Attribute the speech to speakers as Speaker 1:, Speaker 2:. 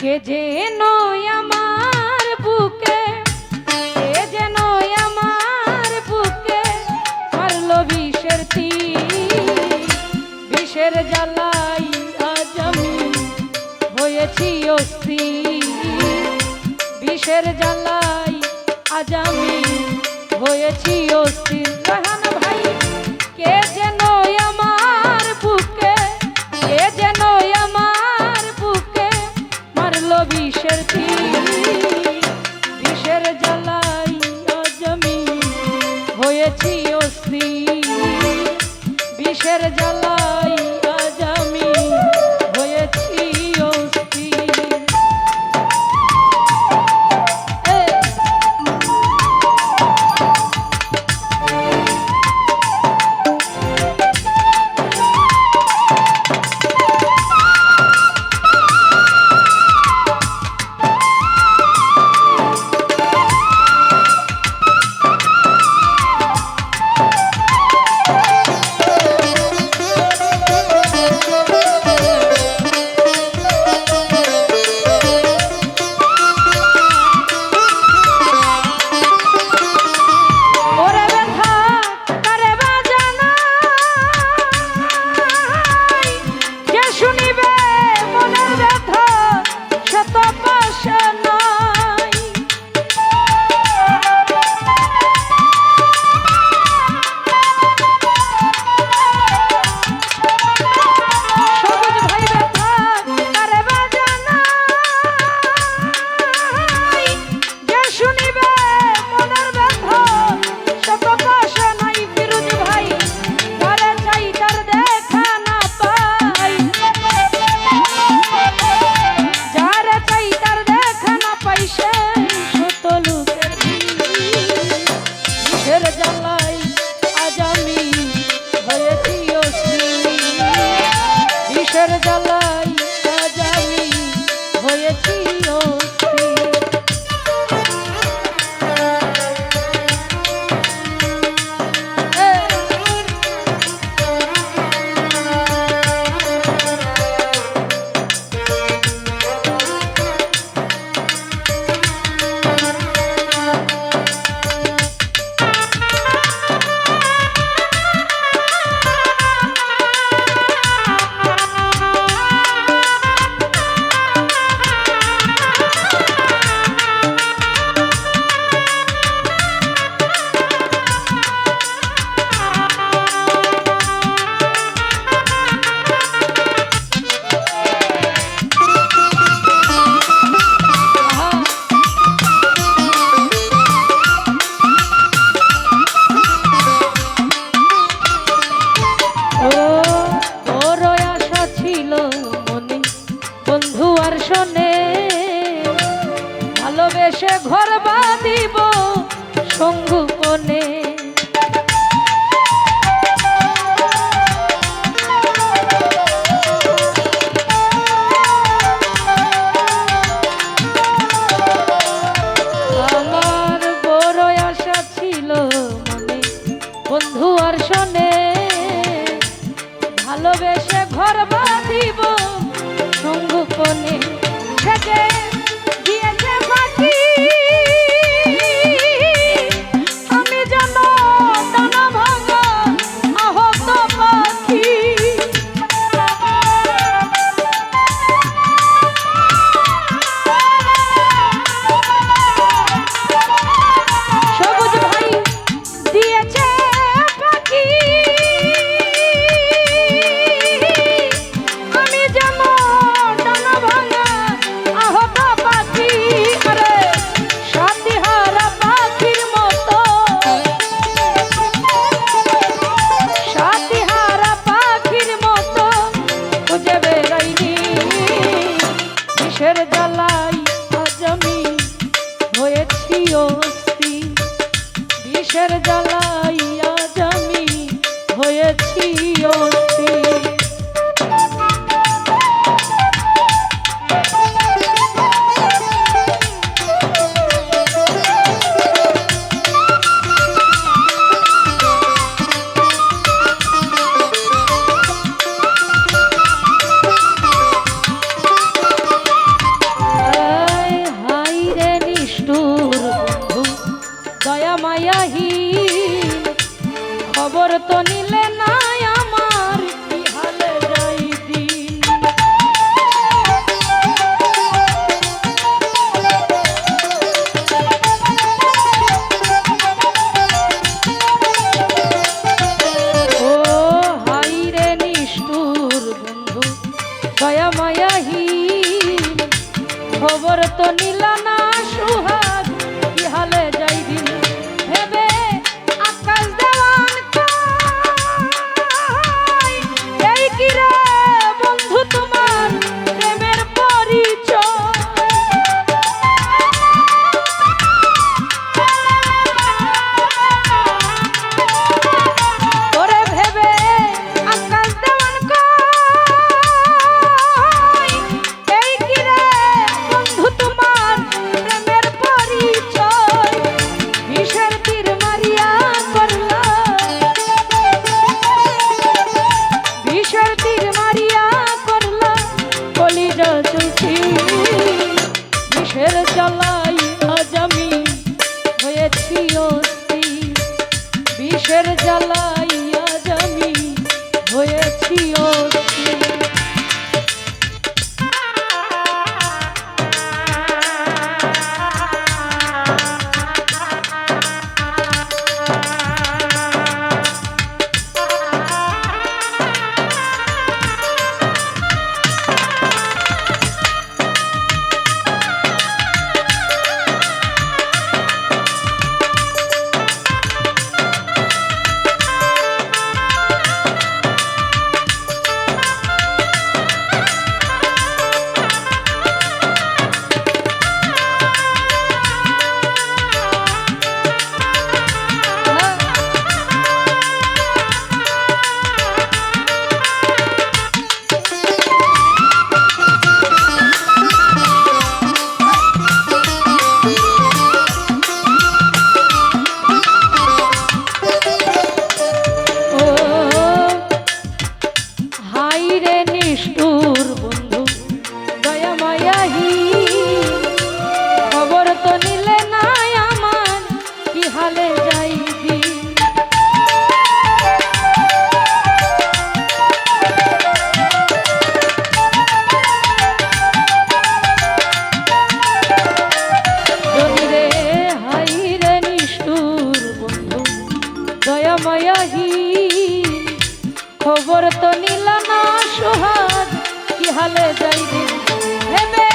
Speaker 1: কে যে নয় আমার বুকে কে যে নয় আমার বুকে মারল বিষের তীর। বিষের জ্বালাই আজ আমি হয়েছি অস্থি বিষের জ্বালাই আজ আমি হয়েছি অস্থির। রহান চলে জল খবর তো নিল না। হয়েছি যাইবে